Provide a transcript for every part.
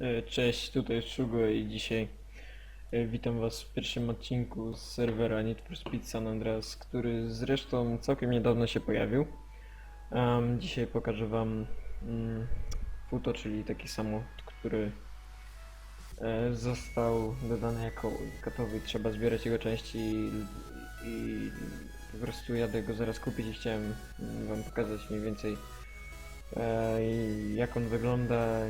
E, Cześć, tutaj Shugo i dzisiaj e, witam was w pierwszym odcinku z serwera Need for Speed San Andreas, który zresztą całkiem niedawno się pojawił. Em, dzisiaj pokażę wam mm, Futo, czyli taki samochód, który e, został dodany jako gotowy. Trzeba zbierać jego części i, i po prostu jadę go zaraz kupić i chciałem mm, wam pokazać mniej więcej e, jak on wygląda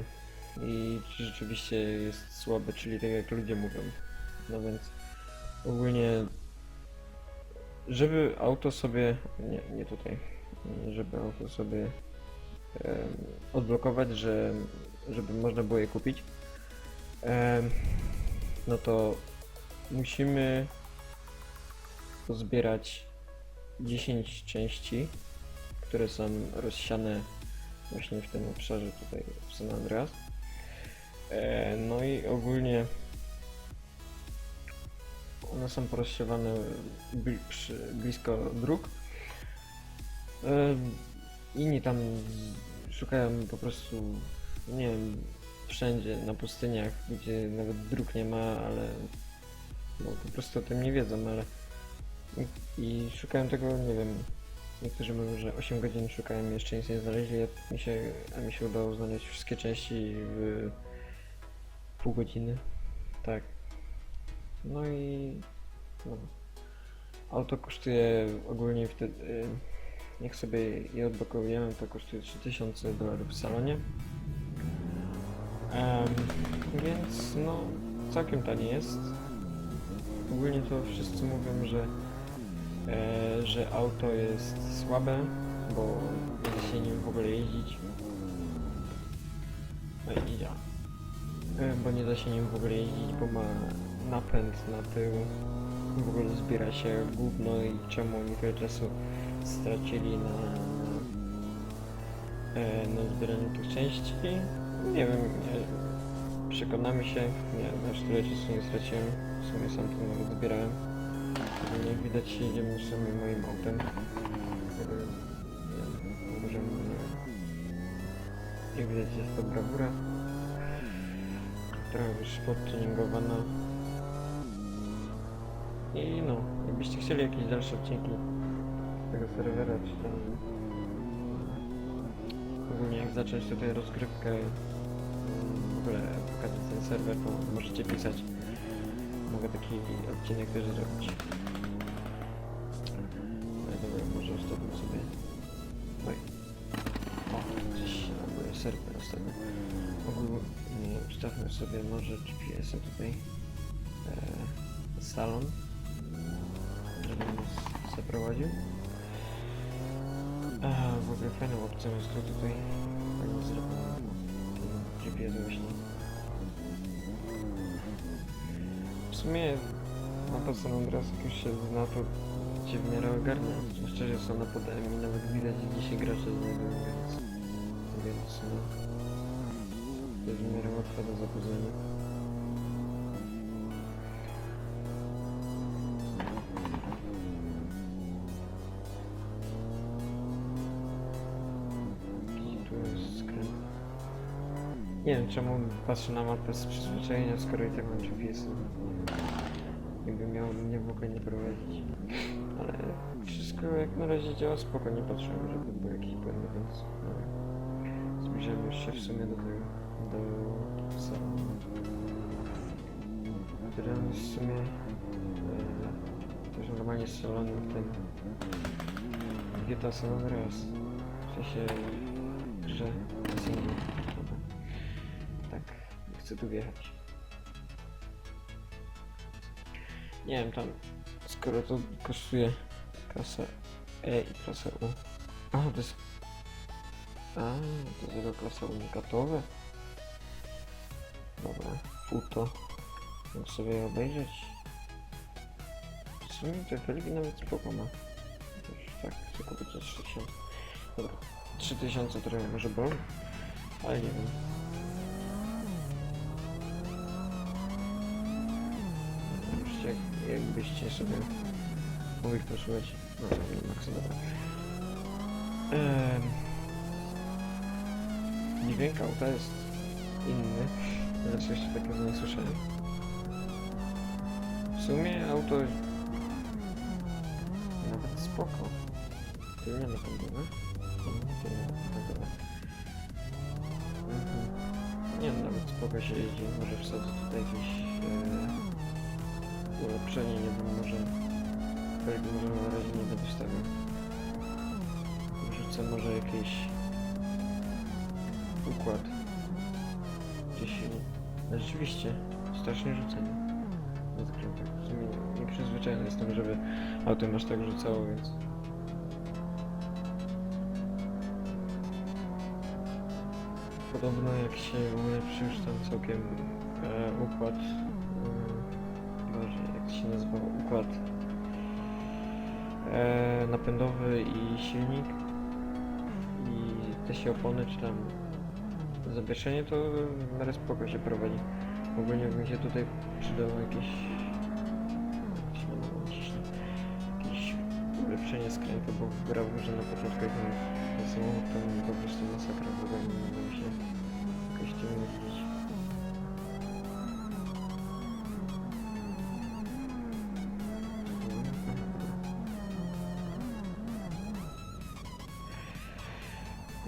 i czy rzeczywiście jest słaby, czyli tak jak ludzie mówią. No więc ogólnie, żeby auto sobie, nie, nie tutaj, żeby auto sobie odblokować, że, żeby można było je kupić, no to musimy pozbierać 10 części, które są rozsiane właśnie w tym obszarze tutaj w San Andreas. E, no i ogólnie one są porozsiewane blisko dróg. E, inni tam szukają po prostu, nie wiem, wszędzie na pustyniach, gdzie nawet dróg nie ma, ale no, po prostu o tym nie wiedzą, ale i szukają tego, nie wiem, niektórzy mówią, że 8 godzin szukają i jeszcze nic nie znaleźli, a mi się, a mi się udało znaleźć wszystkie części w pół godziny. Tak. No i no. Auto kosztuje ogólnie wtedy, jak sobie je odblokujemy, to kosztuje 3000 dolarów w salonie. Em, więc no, całkiem tanie jest. Ogólnie to wszyscy mówią, że, e, że auto jest słabe, bo nie da się nim w ogóle jeździć. No i działa. E, Bo nie da się nim w ogóle jeździć, bo ma napęd na tył. W ogóle zbiera się gówno i czemu oni tyle czasu stracili na, e, na tych części. Nie wiem, nie, przekonamy się. Nie, aż tyle czasu nie straciłem. W sumie sam to nawet zbierałem. Jak widać jedziemy sobie moim autem. Nie jak widać jest to brawura już podtuningowana. I no, jakbyście chcieli jakieś dalsze odcinki tego serwera, czy tam ogólnie jak zacząć tutaj rozgrywkę, w ogóle pokazać ten serwer, to możecie pisać. Mogę taki odcinek też zrobić. Serwer ostatnio. Ogólnie ustawmy sobie może GPS-a tutaj e, salon, żeby nas zaprowadził. A, w ogóle fajną opcją jest to tutaj fajnie zrobione GPS właśnie. W sumie mapa San Andreas jak już się zna to cię w miarę ogarnia. Szczerze są na podem i nawet widać gdzie się gracze znajdują, więc, więc no. To jest w miarę łatwe do zapoznania. Nie wiem czemu patrzę na mapę z przyzwyczajenia, skoro i tak mam GPS. Jakby miał mnie w ogóle nie prowadzić. Ale wszystko jak na razie działa spoko, nie patrzyłem, żeby był jakiś błędy, więc no, zbliżamy już się w sumie do tego, do salonu. Który on jest w sumie e, też normalnie salonu w tym GTA San Andreas. W sensie grze single. Tak, chcę tu wjechać. Nie wiem, tam skoro to kosztuje klasę E i klasę U. A, to jest... A, to jest jego klasa unikatowe. Dobra, futo. Mogę sobie je obejrzeć. W sumie te felgi nawet spoko ma. Już tak, chcę kupić za 3000. Dobra, 3000 trochę może boli, ale nie wiem. Jak, jakbyście sobie mogli posłuchać. No, nie maksa, dobra. Ehm, dźwięk auta jest inny. Znaczy jeszcze takiego nie słyszałem. W sumie auto... Nawet spoko. Napędowe. Tylnie napędowe. Mhm. Nie no, nawet spoko się jeździ. Może wsadzę tutaj jakieś e, ulepszenie, nie wiem, może felgi może na razie nie będę wstawiał. Wrzucę może jakiś układ. Gdzieś no rzeczywiście strasznie rzucenie. Sumie nieprzyzwyczajony jestem, żeby autem aż tak rzucało, więc... Podobno jak się ulepszy już tam całkiem e, układ... E, Boże, jak się nazywał? Układ e, napędowy i silnik i te się opony, czy tam zawieszenie, to w miarę spoko się prowadzi. Ogólnie mi się tutaj przydało jakieś jakieś ulepszenie skrętu, bo w że na początku jak ten samochód, to mi po prostu masakra, w ogóle nie udało się jakoś tym jeździć.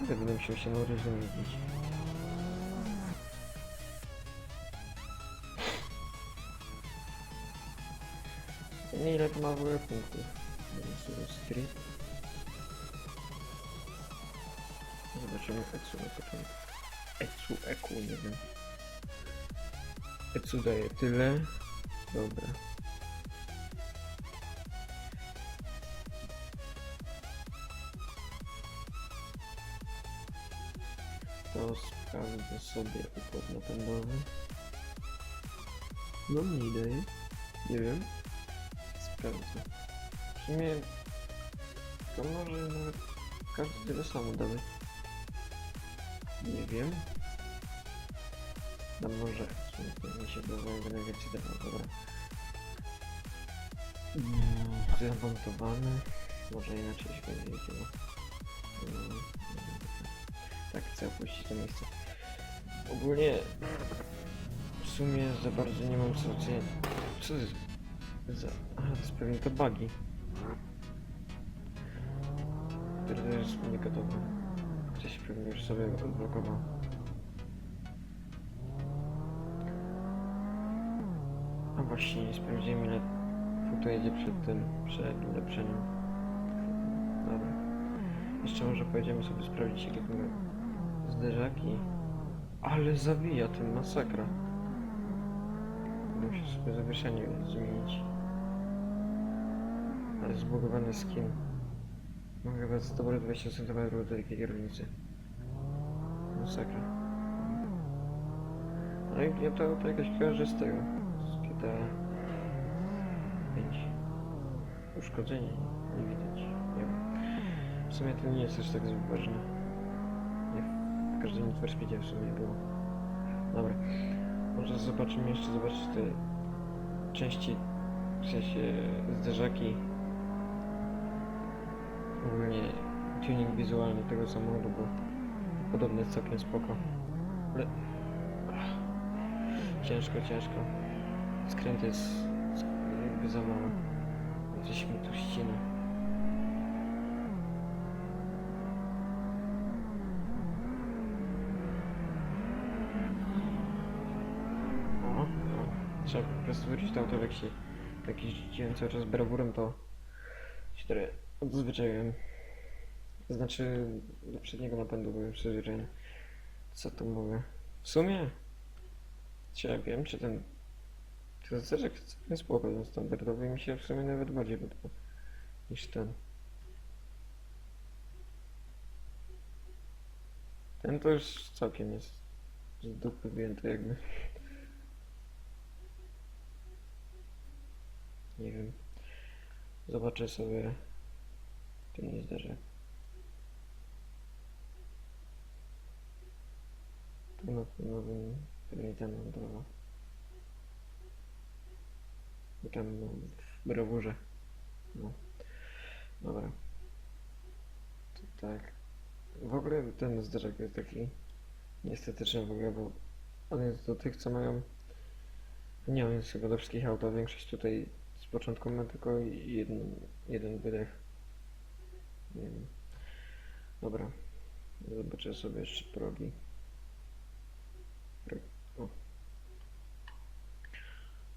Będę musiał się nauczyć jeździć. Nie ile to ma w ogóle punktów. Street. Zobaczymy Etsu na początku. Etsu, Eku, nie wiem. Etsu daje tyle. Dobra. To sprawdzę sobie układ napędowy. No mniej daje. Nie wiem. Sprawdzę. W sumie to może nawet każdy tyle samo dawać. Nie wiem. No może w sumie to mi się wydaje, że najwięcej dawał, dobra. Mm. Może inaczej się będzie jeździło. Mm, Tak, chcę opuścić to miejsce. Ogólnie w sumie za bardzo nie mam co oceniać. Co Aha, to jest pewnie to bugi. Które to jest niegotowe. Ktoś pewnie już sobie odblokował. A właśnie, nie sprawdziłem ile futu jedzie przed tym, przed ulepszeniem. Dobra. Jeszcze może pojedziemy sobie sprawdzić jakie tu zderzaki. Ale zawija tym, masakra. Muszę sobie zawieszenie zmienić. Zbugowany skin. Mam chyba za dobre 20 cm do takiej kierownicy. Masakra. No i ja to, to jakoś kojarzę z tego. Z GTA 5. Uszkodzenie nie widać. Nie wiem. W sumie to nie jest też tak ważne. Nie, w każdym Need w sumie było. Dobra. Może zobaczymy jeszcze, zobaczyć te części, w sensie zderzaki. Ogólnie tuning wizualny tego samochodu, bo podobny jest całkiem spoko. Ale... Ciężko, ciężko. Skręt jest jakby za mały. Coś mi tu ścina. Trzeba po prostu wrócić to auto, jak się jeździłem cały czas brawurem, to się odzwyczaiłem. Znaczy, do przedniego napędu byłem przyzwyczajony. Co tu mówię? W sumie, czy ja wiem, czy ten zderzak całkiem spoko, ten standardowy mi się w sumie nawet bardziej podoba niż ten. Ten to już całkiem jest z dupy wyjęty jakby. Nie wiem. Zobaczę sobie ten zderzak. Tu na pewno bym pewnie tam no, w brawurze. No. Dobra. To tak. W ogóle ten zderzak jest taki nieestetyczny w ogóle, bo On jest do tych, co mają... Nie, on jest chyba do wszystkich aut, a większość tutaj z początku ma tylko jeden, jeden wydech. Nie wiem. Dobra. Zobaczę sobie jeszcze progi. Pro... O.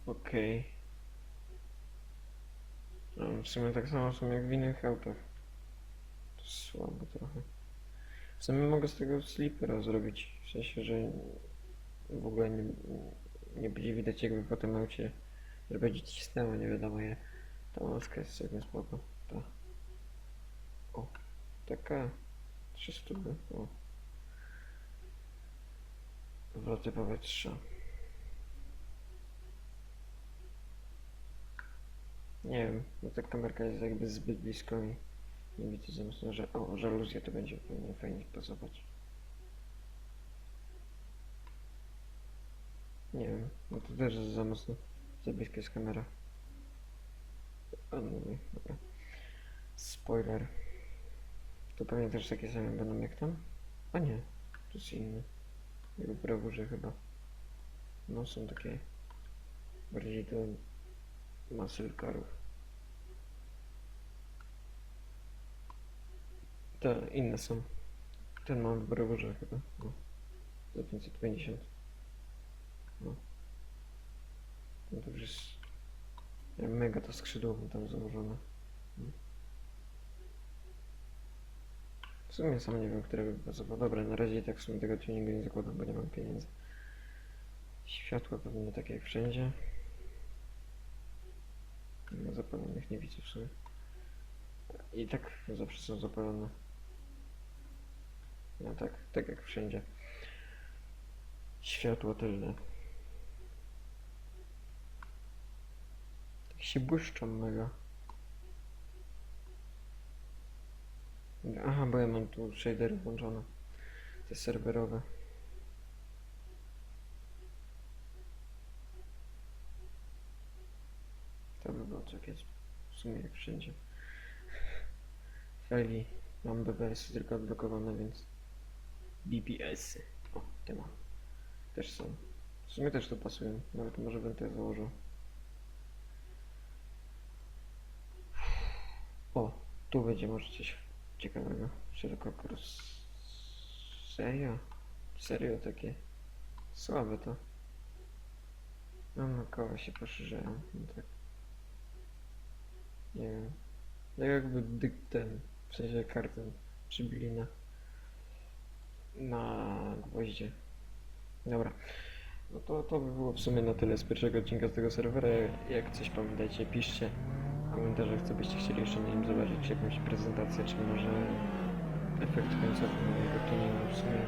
Okej. No, w sumie tak samo są jak w innych autach. To słabo trochę. W sumie mogę z tego slipera zrobić. W sensie, że w ogóle nie, nie będzie widać jakby po tym aucie, że będzie cisnęło, nie wiadomo je. Ta maska jest całkiem spoko. Ta. Taka 300. O. Wroty powietrza. Nie wiem, bo ta kamerka jest jakby zbyt blisko i nie widzę zamysłu, że o, żaluzja to będzie pewnie fajnie pasować. Nie wiem, no to też jest za mocno, za bliska jest kamera. Spoiler. To pewnie też takie same będą jak tam? A nie, to jest inny. Jakby brawurze chyba. No są takie bardziej do muscle carów. Te inne są. Ten mam w brawurze chyba. No. Za 550. No. No to już jest mega to skrzydło tam założone. W sumie sam nie wiem, które by pasowało. Dobra, na razie i tak w sumie tego tuningu nie zakładam, bo nie mam pieniędzy. Światła pewnie takie jak wszędzie. No, zapalonych nie widzę w sumie. I tak zawsze są zapalone. No tak, tak jak wszędzie. Światło tylne. Tak się błyszczą mega. Aha, bo ja mam tu shadery włączone. Te serwerowe. To by było tak jest. W sumie jak wszędzie. Feli. Mam BBS tylko odblokowane, więc... BBS. O, te mam. Też są. W sumie też to pasują. Nawet może bym te założył. O, tu będzie może coś ciekawego. Szerokokros. Serio? Serio takie? Słabe to. No, no koła się poszerzają. No tak. Nie wiem. No jakby dyk ten, w sensie kartę przybili na, na gwoździe. Dobra. No to, to by było w sumie na tyle z pierwszego odcinka z tego serwera. Jak coś pamiętajcie, piszcie komentarzach, co byście chcieli jeszcze na nim zobaczyć, czy jakąś prezentację, czy może efekt końcowy mojego tuningu w sumie.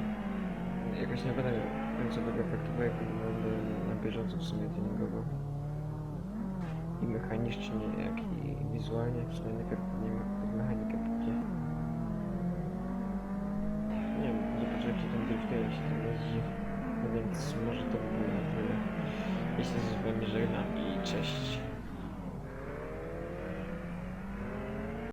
Jakoś nie będę końcowego efektu, bo jak będę na bieżąco w sumie tuningowo i mechanicznie, jak i wizualnie. W sumie najpierw me- mechanikę pójdzie. Nie wiem, zobaczę jak się tam driftuje, jak się tam jeździ. No więc może to by było na tyle. Jeśli z wami żegnam i cześć.